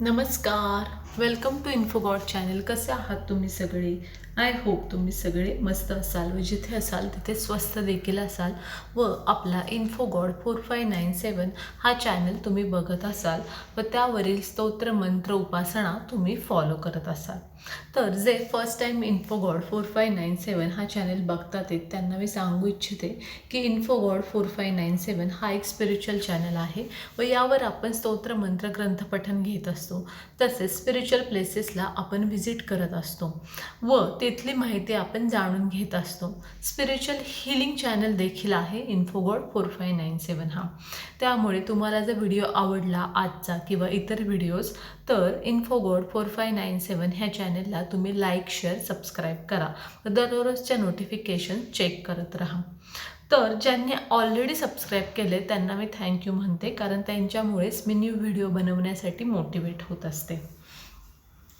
नमस्कार. Welcome to इन्फोगॉड channel कसे आहात तुम्ही सगळे? आय होप तुम्ही सगळे मस्त असाल व जिथे असाल तिथे स्वस्त देखील असाल व आपला Info God four five nine seven हा चॅनल तुम्ही बघत असाल व त्यावरील स्तोत्र मंत्र उपासना तुम्ही फॉलो करत असाल. तर जे first time InfoGod four five nine seven हा चॅनल बघतात आहेत त्यांना मी सांगू इच्छिते की Info God four five nine seven हा एक स्पिरिच्युअल चॅनल आहे व यावर आपण स्तोत्र मंत्र ग्रंथपठन घेत असतो. तसेच स्पिरिच्युअल प्लेसेसला आपण व्हिजिट करत असतो. व तिथली माहिती आपण जाणून घेत असतो. स्पिरिच्युअल हिलिंग चॅनल देखील आहे InfoGod four five nine seven हा. त्यामुळे तुम्हाला जर व्हिडिओ आवडला आजचा किंवा इतर व्हिडिओज तर InfoGod four five nine seven ह्या चॅनलला तुम्ही लाईक शेअर सबस्क्राईब करा. दररोजच्या नोटिफिकेशन चेक करत राहा. तर ज्यांनी ऑलरेडी सबस्क्राईब केले त्यांना मी थँक्यू म्हणते कारण त्यांच्यामुळेच मी न्यू व्हिडिओ बनवण्यासाठी मोटिवेट होत असते.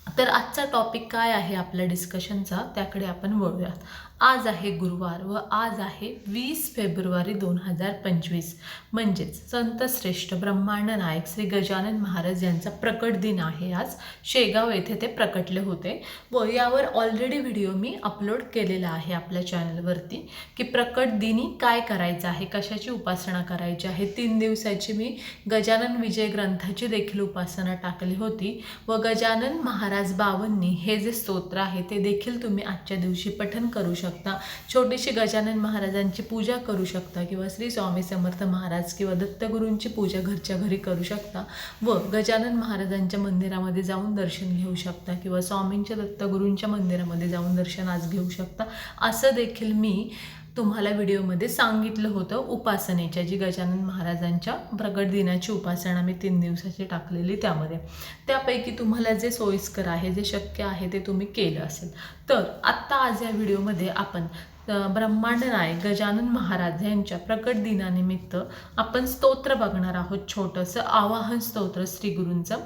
तर आजचा टॉपिक काय आहे आपल्या डिस्कशनचा त्याकडे आपण वळूयात. आज आहे गुरुवार व आज आहे वीस फेब्रुवारी दोन हजार पंचवीस. म्हणजेच संत श्रेष्ठ ब्रह्मांड नायक श्री गजानन महाराज यांचा प्रकट दिन आहे आज. शेगाव येथे ते प्रकटले होते. व यावर ऑलरेडी व्हिडिओ मी अपलोड केलेला आहे आपल्या चॅनलवरती की प्रकट दिनी काय करायचं आहे कशाची उपासना करायची आहे. तीन दिवसाची मी गजानन विजय ग्रंथाची देखील उपासना टाकली होती. व गजानन महाराज बावन्नी हे जे स्तोत्र आहे ते देखील तुम्ही आजच्या दिवशी पठन करू शकता. छोटीशी गजानन महाराजांची पूजा करू शकता किंवा श्री स्वामी समर्थ महाराज किंवा दत्तगुरूंची पूजा घरच्या घरी करू शकता व गजानन महाराजांच्या मंदिरामध्ये जाऊन दर्शन घेऊ शकता किंवा स्वामींच्या दत्तगुरूंच्या मंदिरामध्ये जाऊन दर्शन आज घेऊ शकता. असं देखील मी तुम्हाला व्हिडिओमध्ये सांगितलं होतं उपासनेच्या जी गजानन महाराजांच्या प्रगट दिनाची उपासना मी तीन दिवसाची टाकलेली त्यामध्ये. त्यापैकी तुम्हाला जे सोयीस्कर आहे जे शक्य आहे ते तुम्ही केलं असेल. तर आत्ता आज या व्हिडिओमध्ये आपण ब्रह्मांड नायक गजानन महाराज यांच्या प्रकट दिनानिमित्त आपण स्तोत्र बघणार आहोत. छोटंसं आवाहन स्तोत्र श्रीगुरूंचं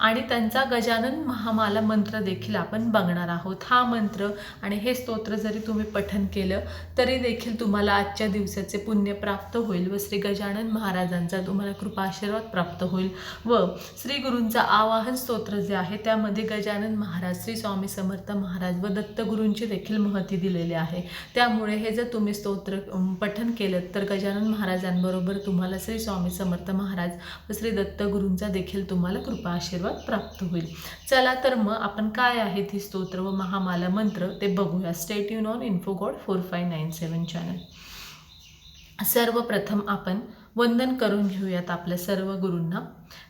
आणि त्यांचा गजानन महामाला मंत्र देखील आपण बघणार आहोत. हा मंत्र आणि हे स्तोत्र जरी तुम्ही पठन केलं तरी देखील तुम्हाला आजच्या दिवसाचे पुण्य प्राप्त होईल व श्री गजानन महाराजांचा तुम्हाला कृपा आशीर्वाद प्राप्त होईल. व श्री गुरूंचा आवाहन स्तोत्र जे आहे त्यामध्ये गजानन महाराज श्री स्वामी समर्थ महाराज व दत्तगुरूंची देखील महती दिलेली आहे. त्यामुळे हे जर तुम्ही स्तोत्र पठन केलं तर गजानन महाराजांबरोबर तुम्हाला श्री स्वामी समर्थ महाराज व श्री दत्तगुरूंचा देखील तुम्हाला कृपा आशीर्वाद प्राप्त होईल. चला तर मग आपण काय आहे ती स्तोत्र व महामाला मंत्र ते बघूया. Stay युन on InfoGod four five nine seven channel सर्वप्रथम आपण वंदन करून घेऊयात आपल्या सर्व गुरूंना.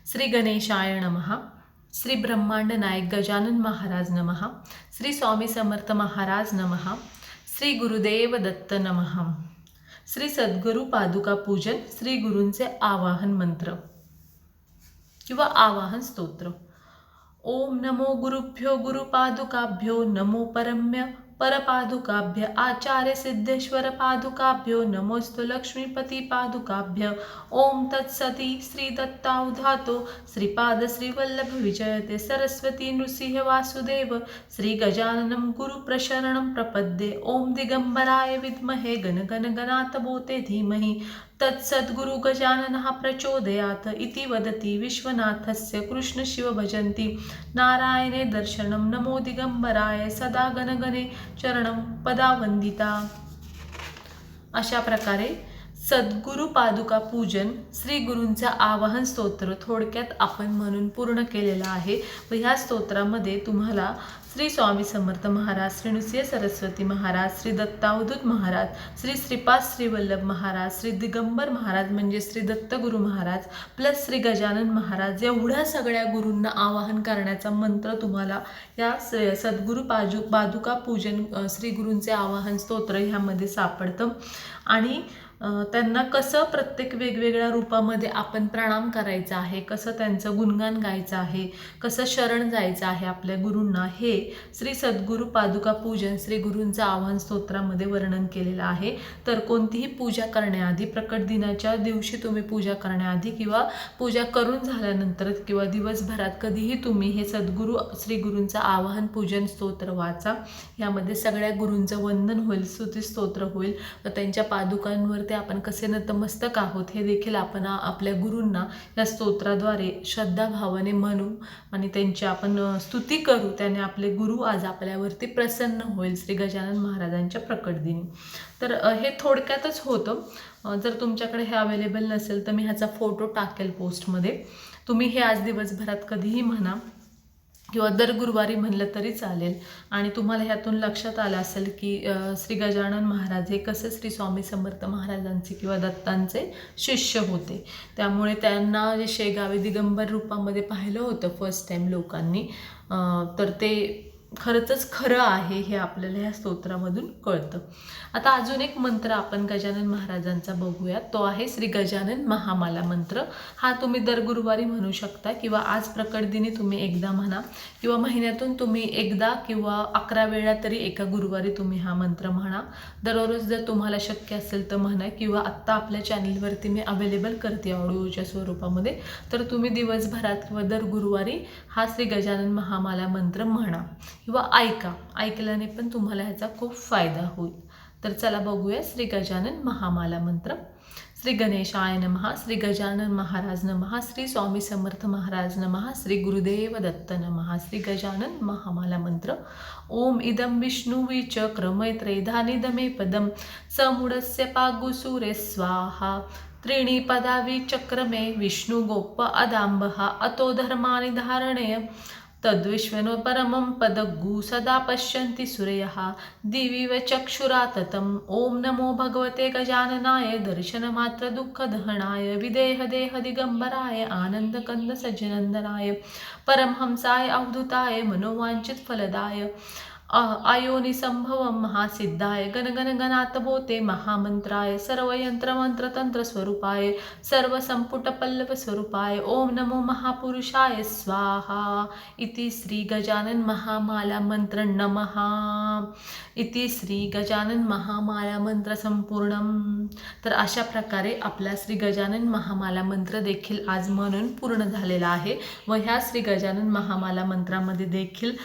श्री गणेशाय नमहा श्री ब्रह्मांड नायक गजानन महाराज नमहा श्री स्वामी समर्थ महाराज नमहा श्री गुरुदेव दत्त नमहा श्री सद्गुरू पादुका पूजन श्री गुरूंचे आवाहन मंत्र. किंवा आवाहन स्तोत्र. ओम नमो गुरुभ्यो गुरुपादुकाभ्यो नमो परम्य परपादुकाभ्य आचार्य सिद्धेश्वर पादुकाभ्यो नमोस्तु लक्ष्मीपती पादुकाभ्य. ओम तत्सती श्री दत्तावधातो श्रीपाद श्रीवल्लभ विजयते सरस्वती नृसिंह वासुदेव श्री गजाननं गुरुप्रशरणं प्रपद्ये. ओम दिगंबराय विद्महे गण बोते धीमहि. तत्सद्गुरु गजाननः प्रचोदयात् इति वदति विश्वनाथस्य कृष्णशिव भजंती नारायणे दर्शनं नमो दिगंबराय सदा गणगणे चरणं पदावंदिता अशा प्रकारे सद्गुरु पादुका पूजन श्री गुरूंचं आवाहन स्तोत्र थोडक्यात आपण म्हणून पूर्ण केलेलं आहे. व ह्या स्तोत्रामध्ये तुम्हाला श्री स्वामी समर्थ महाराज श्री नृसिंह सरस्वती महाराज श्री दत्तावधूत महाराज श्री श्रीपाद श्री वल्लभ महाराज श्री दिगंबर महाराज म्हणजे श्री दत्तगुरू महाराज प्लस श्री गजानन महाराज एवढ्या सगळ्या गुरूंना आवाहन करण्याचा मंत्र तुम्हाला या स- सद्गुरू पाजू पादुका पूजन श्री गुरूंचे आवाहन स्तोत्र ह्यामध्ये सापडतं. आणि त्यांना कसं प्रत्येक वेगवेगळ्या रूपामध्ये आपण प्रणाम करायचा आहे कसं त्यांचं गुणगान गायचं आहे कसं शरण जायचं आहे आपल्या गुरूंना हे श्री सद्गुरू पादुका पूजन श्री गुरूंचं आव्हान स्तोत्रामध्ये वर्णन केलेलं आहे. तर कोणतीही पूजा करण्याआधी प्रकट दिनाच्या दिवशी तुम्ही पूजा करण्याआधी किंवा पूजा करून झाल्यानंतर किंवा दिवसभरात कधीही तुम्ही हे सद्गुरू श्री गुरूंचं आवाहन पूजन स्तोत्र वाचा. यामध्ये सगळ्या गुरूंचं वंदन होईल स्तुती स्तोत्र होईल. व त्यांच्या पादुकांवर ते आपण कसे नतमस्तक आहोत हे देखील आपण आपल्या गुरूंना या स्तोत्राद्वारे श्रद्धाभावाने म्हणू आणि त्यांची आपण स्तुती करू. त्याने आपले गुरु आज आपल्यावरती प्रसन्न होईल. श्री गजानन महाराजांच्या प्रकट दिनी तर हे थोडक्यातच होतं. जर तुमच्याकडे हे अवेलेबल नसेल तर मी ह्याचा फोटो टाकेल पोस्टमध्ये तुम्ही हे आज दिवसभरात कधीही म्हणा. किंवा दर गुरुवारी म्हणलं तरी चालेल. आणि तुम्हाला ह्यातून लक्षात आलं असेल की श्री गजानन महाराज हे कसे श्री स्वामी समर्थ महाराजांचे किंवा दत्तांचे शिष्य होते. त्यामुळे त्यांना जे शेगावे दिगंबर रूपामध्ये पाहिलं होतं फर्स्ट टाईम लोकांनी तर ते खरंच खरं आहे हे आपल्याला ह्या स्तोत्रामधून कळतं. आता अजून एक मंत्र आपण गजानन महाराजांचा बघूया तो आहे श्री गजानन महामाला मंत्र. हा तुम्ही दर गुरुवारी म्हणू शकता किंवा आज प्रकट दिनी तुम्ही एकदा म्हणा किंवा महिन्यातून तुम्ही एकदा किंवा अकरा वेळा तरी एका गुरुवारी तुम्ही हा मंत्र म्हणा. दररोज जर तुम्हाला शक्य असेल तर म्हणा किंवा आत्ता आपल्या चॅनलवरती मी अवेलेबल करते ऑडिओच्या स्वरूपामध्ये तर तुम्ही दिवसभरात किंवा दर गुरुवारी हा श्री गजानन महामाला मंत्र म्हणा. किंवा ऐका. ऐकल्याने पण तुम्हाला ह्याचा खूप फायदा होईल. तर चला बघूया श्री गजानन महामाला मंत्र. श्री गणेशाय महा श्री गजानन महाराज महा श्री स्वामी समर्थ महाराज महा श्री गुरुदेव दत्त महा श्री गजानन महामाला मंत्र. ओम इदं विष्णुवि चक्र मैत्रेधानिदमे पदं समुडस्य पागुसूरे स्वाहा. त्रीणि पदावी चक्रमे विष्णुगोप्प अदाम्बः अतो धर्माणि धारणेय. तद्विश्वनो परमं पदग्गु सदा पश्यन्ति सूर्यः। दिविव चक्षुराततम्। ॐ नमो भगवते गजाननाय दर्शनमात्रदुःखदहनाय विदेहदेहदिगम्बराय आनन्दकन्दसज्जनन्दनाय परमहंसाय अवधूताय मनोवाञ्छितफलदाय। आयोनिसंभवं महासिद्धाय गणगणगणातभूते महामन्त्राय सर्वयन्त्रमन्त्रतन्त्रस्वरूपाय सर्वसम्पुटपल्लवस्वरूपाय ओम नमो महापुरुषाय स्वाहा इति श्री गजानन महामाला मंत्र नमः इति श्री गजानन महामाला मंत्र संपूर्ण तर अशा प्रकारे आपला श्री गजानन महामाला मंत्र देखील आज म्हणून पूर्ण झालेला आहे व ह्या श्री गजानन महामाला मंत्रामध्ये देखील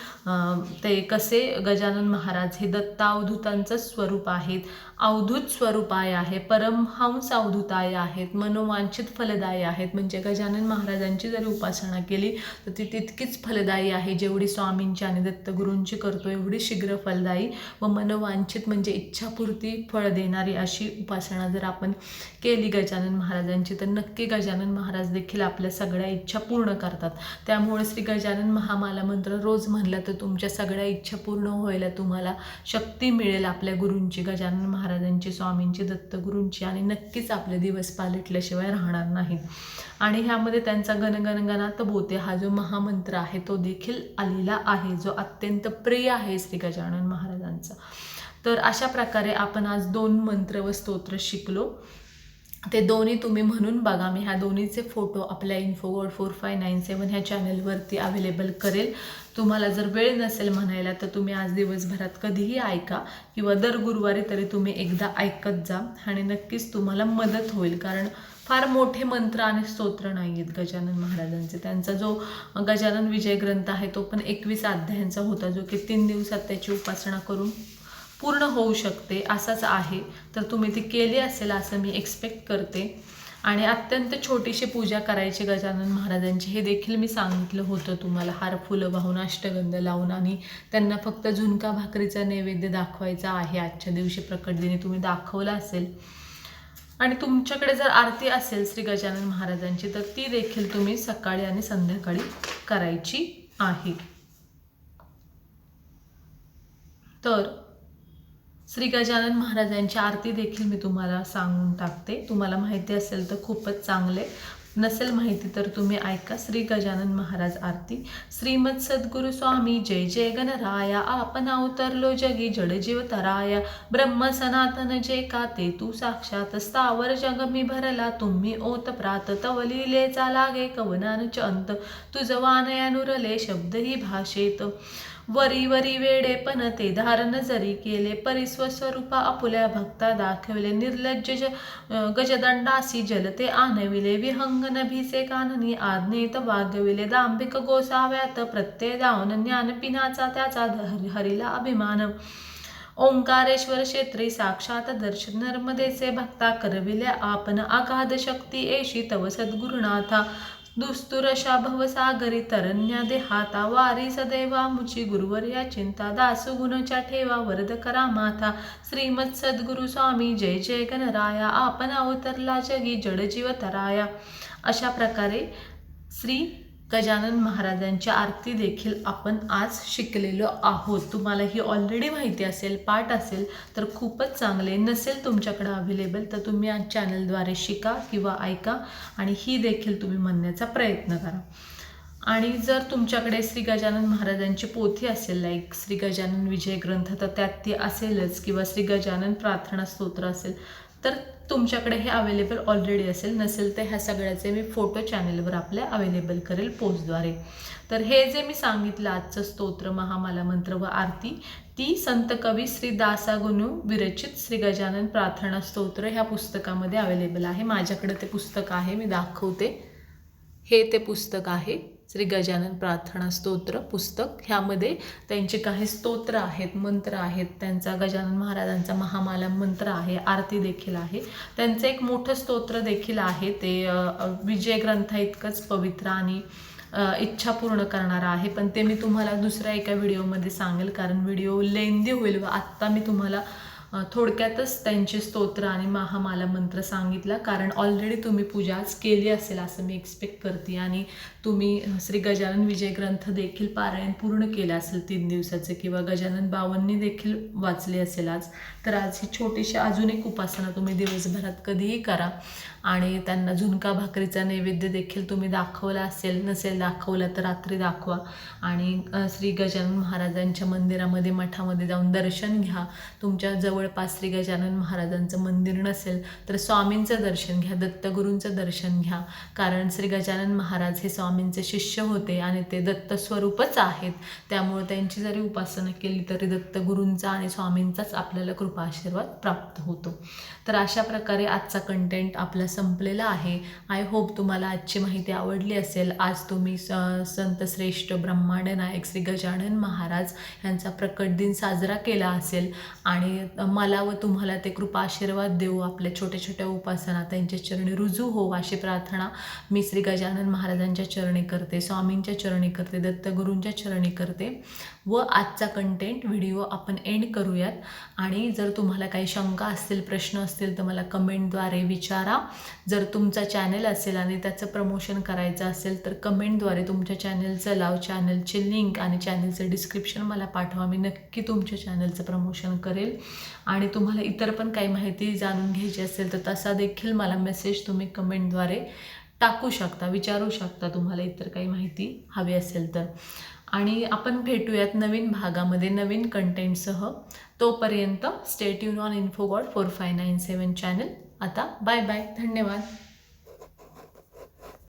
ते कसे गजानन महाराज हे दत्तावधूतांचं स्वरूप आहेत. अवधूत स्वरूपाय आहे परमहंस अवधूताय आहेत मनोवांछित फलदायी आहेत. म्हणजे गजानन महाराजांची जरी उपासना केली तर ती तितकीच फलदायी आहे जेवढी स्वामींची आणि दत्तगुरूंची करतो एवढी शीघ्र फलदायी व मनोवांछित म्हणजे इच्छापूर्ती फळ देणारी अशी उपासना जर आपण केली गजानन महाराजांची तर नक्की गजानन महाराज देखील आपल्या सगळ्या इच्छा पूर्ण करतात. त्यामुळे श्री गजानन महामाला मंत्र रोज म्हणलं तर तुमच्या सगळ्या इच्छा पूर्ण व्हायला तुम्हाला शक्ती मिळेल आपल्या गुरूंची. गजानन महाराजांची स्वामींची दत्तगुरूंची आणि नक्कीच आपले दिवस पालटल्याशिवाय राहणार नाहीत. आणि ह्यामध्ये त्यांचा गणगणगणात बोते हा जो महामंत्र आहे तो देखील आलेला आहे जो अत्यंत प्रिय आहे श्री गजानन महाराजांचा. तर अशा प्रकारे आपण आज दोन मंत्र व स्तोत्र शिकलो. ते दोन्ही तुम्ही म्हणून बघा. मी ह्या दोन्हीचे फोटो आपल्या InfoGod four five nine seven ह्या चॅनलवरती अवेलेबल करेल. तुम्हाला जर वेळ नसेल म्हणायला तर तुम्ही आज दिवसभरात कधीही ऐका किंवा दर गुरुवारी तरी तुम्ही एकदा ऐकत जा आणि नक्कीच तुम्हाला मदत होईल. कारण फार मोठे मंत्र आणि स्तोत्र नाही आहेत गजानन महाराजांचे. त्यांचा जो गजानन विजय ग्रंथ आहे तो पण एकवीस अध्यायांचा होता जो की तीन दिवसात त्याची उपासना करून पूर्ण होऊ शकते असाच आहे. तर तुम्ही ती केली असेल असं मी एक्सपेक्ट करते. आणि अत्यंत छोटीशी पूजा करायची गजानन महाराजांची हे देखील मी सांगितलं होतं तुम्हाला. हार फुलं वाहून अष्टगंध लावून आणि त्यांना फक्त झुणका भाकरीचा नैवेद्य दाखवायचा आहे. आजच्या दिवशी प्रकट दिनी तुम्ही दाखवला असेल. आणि तुमच्याकडे जर आरती असेल श्री गजानन महाराजांची तर ती देखील तुम्ही सकाळी आणि संध्याकाळी करायची आहे. तर श्री गजानन महाराजांची आरती देखील मी तुम्हाला सांगून टाकते. तुम्हाला माहिती असेल तर खूपच चांगले. नसेल माहिती तर तुम्ही ऐका श्री गजानन महाराज आरती. श्रीमद सद्गुरु स्वामी जय जय गणराया आपण अवतरलो जगी जड जीव तराया. ब्रह्म सनातन जे का ते तू साक्षात स्थावर जग मी भरला. तुम्ही ओत प्रात तवलीले लिहिलेचा लागे कवनानच अंत. तुझ वानयानुरले शब्द ही भाषेत. वरी वरी वेडे पण ते धारण जरी केले परिस्व स्वरूपा आपुल्या भक्ता दाखविले. निर्लज्ज गजदंडासी जलते आणविले विहंगन भिसे काननी आज्ञेत वागविले. दांभिक गोसाव्यात प्रत्यय दावन ज्ञान पिनाचा त्याचा हरिला अभिमान. ओंकारेश्वर क्षेत्री साक्षात दर्शन नर्मदेचे भक्ता करविले. आपण अगाध शक्ती एशी तव सद्गुरुनाथा. दुस्तुरशा भवसागरी तरण्या देहाता वारी सदैवा मुची गुरुवर्या चिंता दासुगुणच्या ठेवा वरद करा माथा. श्रीमत सद्गुरु स्वामी जय जय गणराया आपण अवतरला जगी जडजीव तराया अशा प्रकारे श्री गजानन महाराजांची आरती देखील आपण आज शिकलेलो आहोत. तुम्हाला ही ऑलरेडी माहिती असेल पाठ असेल तर खूपच चांगले. नसेल तुमच्याकडे अवेलेबल तर तुम्ही आज चॅनलद्वारे शिका किंवा ऐका आणि ही देखील तुम्ही म्हणण्याचा प्रयत्न करा. आणि जर तुमच्याकडे श्री गजानन महाराजांची पोथी असेल लाईक श्री गजानन विजय ग्रंथ तर त्यात ती असेलच. किंवा श्री गजानन प्रार्थना स्तोत्र असेल तर तुमच्याकडे हे अवेलेबल ऑलरेडी असेल नसेल तर ह्या सगळ्याचे मी फोटो चॅनेलवर आपल्या अवेलेबल करेल पोस्टद्वारे. तर हे जे मी सांगितलं आजचं स्तोत्र महामाला मंत्र व आरती ती संत कवी श्री दासागुनू विरचित श्री गजानन प्रार्थना स्तोत्र ह्या पुस्तकामध्ये अवेलेबल आहे. माझ्याकडे ते पुस्तक आहे मी दाखवते. हे ते पुस्तक आहे. श्री गजानन प्रार्थना स्तोत्र पुस्तक. ह्यामध्ये त्यांचे काही स्तोत्र आहेत मंत्र आहेत. त्यांचा गजानन महाराजांचा महामाला मंत्र आहे आरती देखील आहे. त्यांचं एक मोठं स्तोत्र देखील आहे. ते विजय ग्रंथा इतकंच पवित्र आणि इच्छा पूर्ण करणारा आहे. पण ते मी तुम्हाला दुसऱ्या एका व्हिडिओमध्ये सांगेल कारण व्हिडिओ लेंदी होईल व आत्ता मी तुम्हाला थोडक्यातच त्यांचे स्तोत्र आणि महामाला मंत्र सांगितला. कारण ऑलरेडी तुम्ही पूजा आज केली असेल असं मी एक्सपेक्ट करते. आणि तुम्ही श्री गजानन विजय ग्रंथ देखील पारायण पूर्ण केलं असेल तीन दिवसाचे किंवा गजानन बावन्नी देखील वाचले असेल आज तर आज ही छोटीशी अजून एक उपासना तुम्ही दिवसभरात कधीही करा. आणि त्यांना झुणका भाकरीचा नैवेद्य देखील तुम्ही दाखवला असेल नसेल दाखवला तर रात्री दाखवा. आणि श्री गजानन महाराजांच्या मंदिरामध्ये मठामध्ये जाऊन दर्शन घ्या. तुमच्या जवळपास श्री गजानन महाराजांचं मंदिर नसेल तर स्वामींचं दर्शन घ्या दत्तगुरूंचं दर्शन घ्या. कारण श्री गजानन महाराज हे स्वामींचे शिष्य होते आणि ते दत्त स्वरूपच आहेत. त्यामुळे त्यांची जरी उपासना केली तरी दत्तगुरूंचा आणि स्वामींचाच आपल्याला कृपा आशीर्वाद प्राप्त होतो. तर अशा प्रकारे आजचा कंटेंट आपला संपलेला आहे. आय होप तुम्हाला आजची माहिती आवडली असेल. आज तुम्ही स संत श्रेष्ठ ब्रह्मांड नायक श्री गजानन महाराज यांचा प्रकट दिन साजरा केला असेल. आणि मला व तुम्हाला ते कृपा आशीर्वाद देऊ. आपल्या छोट्या छोट्या उपासना त्यांच्या चरणी रुजू हो अशी प्रार्थना मी श्री गजानन महाराजांच्या चरणी करते स्वामींच्या चरणी करते दत्तगुरूंच्या चरणी करते. व आजचा कंटेंट व्हिडिओ आपण एंड करूयात. आणि जर तुम्हाला काही शंका असतील प्रश्न असतील तर मला कमेंटद्वारे विचारा. जर तुमचा चॅनल असेल आणि त्याचं प्रमोशन करायचं असेल तर कमेंटद्वारे तुमच्या चॅनलचं लाव चॅनलची लिंक आणि चॅनलचं डिस्क्रिप्शन मला पाठवा. मी नक्की तुमच्या चॅनलचं प्रमोशन करेल. आणि तुम्हाला इतर पण काही माहिती जाणून घ्यायची असेल तर तसा देखील मला मेसेज तुम्ही कमेंटद्वारे टाकू शकता विचारू शकता तुम्हाला इतर काही माहिती हवी असेल तर. आणि आपण भेटूयात नवीन भागामध्ये नवीन कंटेंटसह तोपर्यंत stay युन on InfoGod four five nine seven channel आता बाय बाय धन्यवाद.